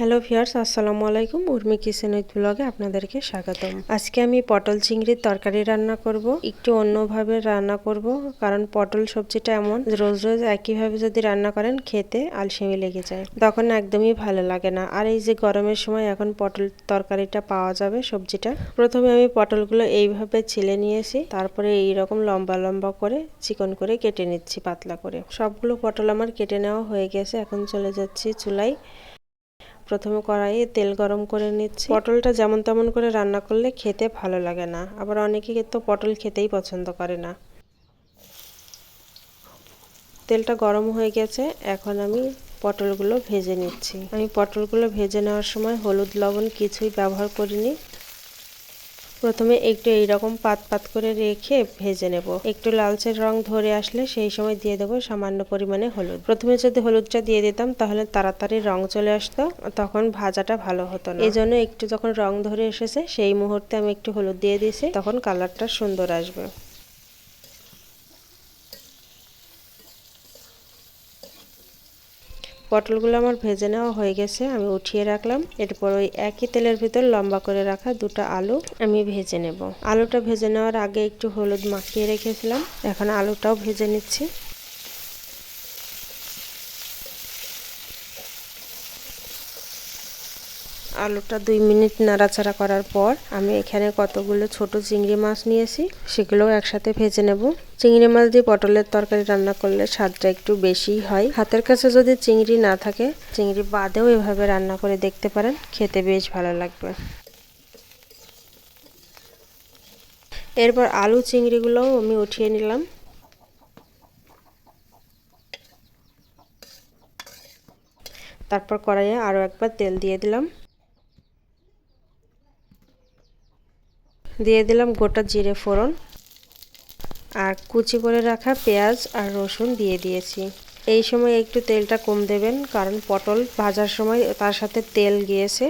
Hello viewers আসসালামু আলাইকুম। Urmi kitchen with ব্লগে আপনাদেরকে স্বাগতম। আজকে আমি পটল চিংড়ির তরকারি রান্না করব। একটু অন্যভাবে রান্না করব, কারণ পটল সবজিটা এমন রোজ রোজ একইভাবে যদি রান্না করেন, খেতে আলসেমি লেগে যায়। তখন একদমই ভালো লাগে না। আর এই যে গরমের সময় এখন পটল তরকারিটা পাওয়া যাবে সবজিটা। প্রথমে আমি পটলগুলো এইভাবে ছিলে নিয়েছি, তারপরে এই রকম লম্বা লম্বা করে চিকন করে কেটে নিচ্ছি, পাতলা করে। সবগুলো পটল আমার কেটে নেওয়া হয়ে গেছে। এখন চলে যাচ্ছি চুলাই প্রথমে কড়াইয়ে তেল গরম করে নিচ্ছি। পটলটা যেমন তেমন করে রান্না করলে খেতে ভালো লাগে না। আবার অনেকে তো পটল খেতেই পছন্দ করে না। তেলটা গরম হয়ে গেছে এখন আমি পটলগুলো ভেজে নিচ্ছি। আমি পটলগুলো ভেজে নেওয়ার সময় হলুদ লবণ কিছুই ব্যবহার করিনি। প্রথমে একটু এইরকম পাত পাত করে রেখে ভেজে নেব। একটু লালচে রং ধরে আসলে সেই সময় দিয়ে দেবো সামান্য পরিমাণে হলুদ। প্রথমে যদি হলুদটা দিয়ে দিতাম তাহলে তাড়াতাড়ি রং চলে আসতো, তখন ভাজাটা ভালো হতো না। এই জন্য একটু যখন রং ধরে এসেছে, সেই মুহূর্তে আমি একটু হলুদ দিয়ে দিয়েছি, তখন কালারটা সুন্দর আসবে। পটলগুলো আমার ভেজে নেওয়া হয়ে গেছে, আমি উঠিয়ে রাখলাম। এরপর ওই একই তেলের ভিতর লম্বা করে রাখা দুটো আলু আমি ভেজে নেব। আলুটা ভেজে নেওয়ার আগে একটু হলুদ মাখিয়ে রেখেছিলাম, এখন আলুটাও ভেজে নিচ্ছি। আলুটা দুই মিনিট নাড়াচাড়া করার পর আমি এখানে কতগুলো ছোট চিংড়ি মাছ নিয়েছি, সেগুলোও একসাথে ভেজে নেব। চিংড়ি মাছ দিয়ে পটলের তরকারি রান্না করলে স্বাদটা একটু বেশি হয়। হাতের কাছে যদি চিংড়ি না থাকে, চিংড়ি বাদেও এভাবে রান্না করে দেখতে পারেন, খেতে বেশ ভালো লাগবে। এরপর আলু চিংড়িগুলোও আমি উঠিয়ে নিলাম। তারপর কড়াইয়ে আরও একবার তেল দিয়ে দিলাম। দিয়ে দিলাম গোটা জিরে ফোড়ন আর কুচি করে রাখা পেঁয়াজ আর রসুন দিয়ে দিয়েছি। এই সময় একটু তেলটা কম দেবেন কারণ পটল ভাজার সময় তার সাথে তেল গিয়েছে,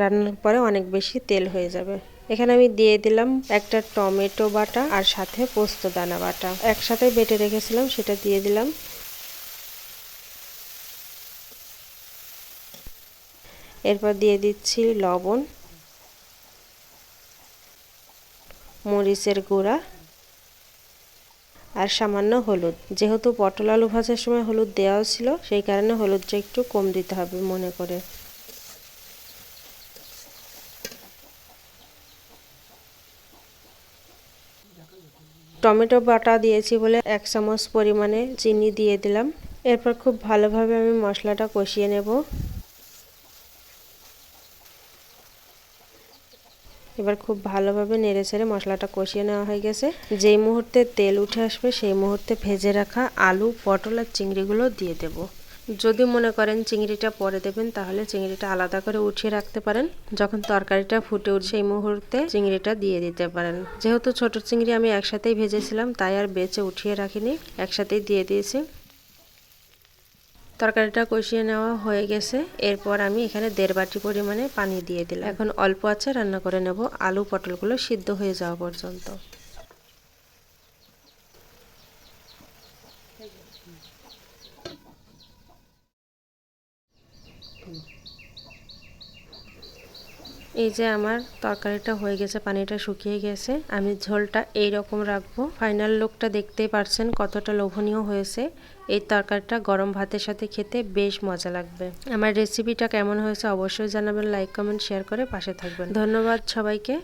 রান্নার পরে অনেক বেশি তেল হয়ে যাবে। এখানে আমি দিয়ে দিলাম একটা টমেটো বাটা আর সাথে পোস্ত দানা বাটা। একসাথে বেটে রেখেছিলাম, সেটা দিয়ে দিলাম। এরপর দিয়ে দিচ্ছি লবণ। মরিচের গুঁড়া আর সামান্য হলুদ। যেহেতু পটল আলু ভাজার সময় হলুদ দেওয়াও ছিল, সেই কারণে হলুদটা একটু কম দিতে হবে মনে করে। টমেটো বাটা দিয়েছি বলে এক চামচ পরিমাণে চিনি দিয়ে দিলাম। এরপর খুব ভালোভাবে আমি মশলাটা কষিয়ে নেব। এবার খুব ভালোভাবে নেড়ে ছেড়ে মশলাটা কষিয়ে নেওয়া হয়ে গেছে। যেই মুহূর্তে তেল উঠে আসবে, সেই মুহূর্তে ভেজে রাখা আলু, পটল আর চিংড়িগুলো দিয়ে দেব। যদি মনে করেন চিংড়িটা পরে দেবেন, তাহলে চিংড়িটা আলাদা করে উঠিয়ে রাখতে পারেন। যখন তরকারিটা ফুটে উঠছে, সেই মুহূর্তে চিংড়িটা দিয়ে দিতে পারেন। যেহেতু ছোট চিংড়ি আমি একসাথেই ভেজেছিলাম, তাই আর বেছে উঠিয়ে রাখিনি, একসাথেই দিয়ে দিয়েছি। তরকারিটা কষিয়ে নেওয়া হয়ে গেছে। এরপর আমি এখানে দেড় বাটি পরিমাণে পানি দিয়ে দিলাম। এখন অল্প আছে রান্না করে নেব আলু পটলগুলো সিদ্ধ হয়ে যাওয়া পর্যন্ত। এই যে আমার তরকারিটা হয়ে গেছে, পানিটা শুকিয়ে গেছে, আমি ঝোলটা এই রকম রাখব। ফাইনাল লুকটা দেখতেই পারছেন কতটা লোভনীয় হয়েছে। এই তরকারিটা গরম ভাতের সাথে খেতে বেশ মজা লাগবে। আমার রেসিপিটা কেমন হয়েছে অবশ্যই জানাবেন লাইক কমেন্ট শেয়ার করে পাশে থাকবেন। ধন্যবাদ সবাইকে।